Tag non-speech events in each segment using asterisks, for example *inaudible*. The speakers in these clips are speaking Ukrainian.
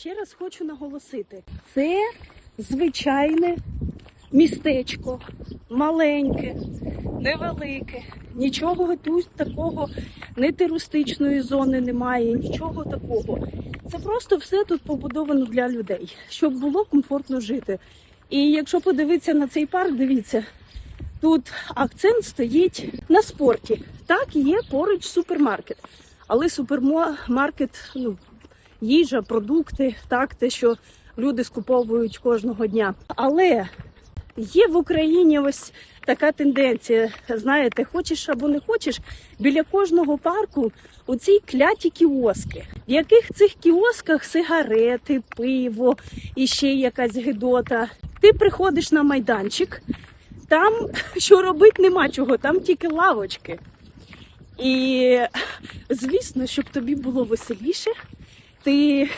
Ще раз хочу наголосити: це звичайне містечко, маленьке, невелике. Нічого тут такого, не туристичної зони немає, нічого такого. Це просто все тут побудовано для людей, щоб було комфортно жити. І якщо подивитися на цей парк, дивіться, тут акцент стоїть на спорті. Так, є поруч супермаркет. Але супермаркет, ну, їжа, продукти, так, те, що люди скуповують кожного дня. Але є в Україні ось така тенденція. Знаєте, хочеш або не хочеш, біля кожного парку оці кляті кіоски, в яких цих кіосках сигарети, пиво і ще якась гидота. Ти приходиш на майданчик, там *laughs* що робити нема чого, там тільки лавочки. І звісно, щоб тобі було веселіше, ти,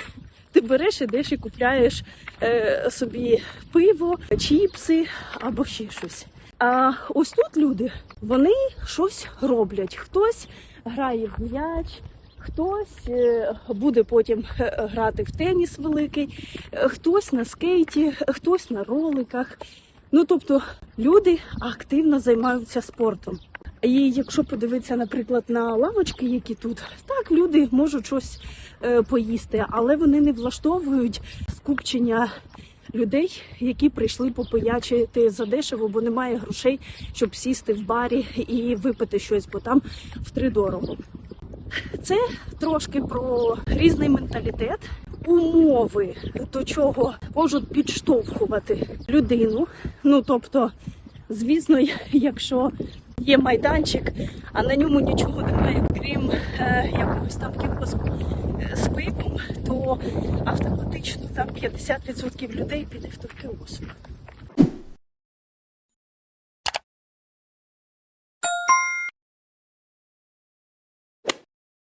ти береш, ідеш і купляєш е, собі пиво, чіпси або ще щось. А ось тут люди вони щось роблять. Хтось грає в м'яч, хтось е, буде потім е, грати в теніс великий, е, хтось на скейті, хтось на роликах. Ну тобто люди активно займаються спортом. І якщо подивитися, наприклад, на лавочки, які тут, так люди можуть щось е, поїсти, але вони не влаштовують скупчення людей, які прийшли попоячити задешево, бо немає грошей, щоб сісти в барі і випити щось, бо там втридорого. Це трошки про різний менталітет, умови, до чого можуть підштовхувати людину. Ну тобто, звісно, якщо є майданчик, а на ньому нічого немає, крім е, якогось там кіоску з пивом, то автоматично там 50% людей піде в той кіоск.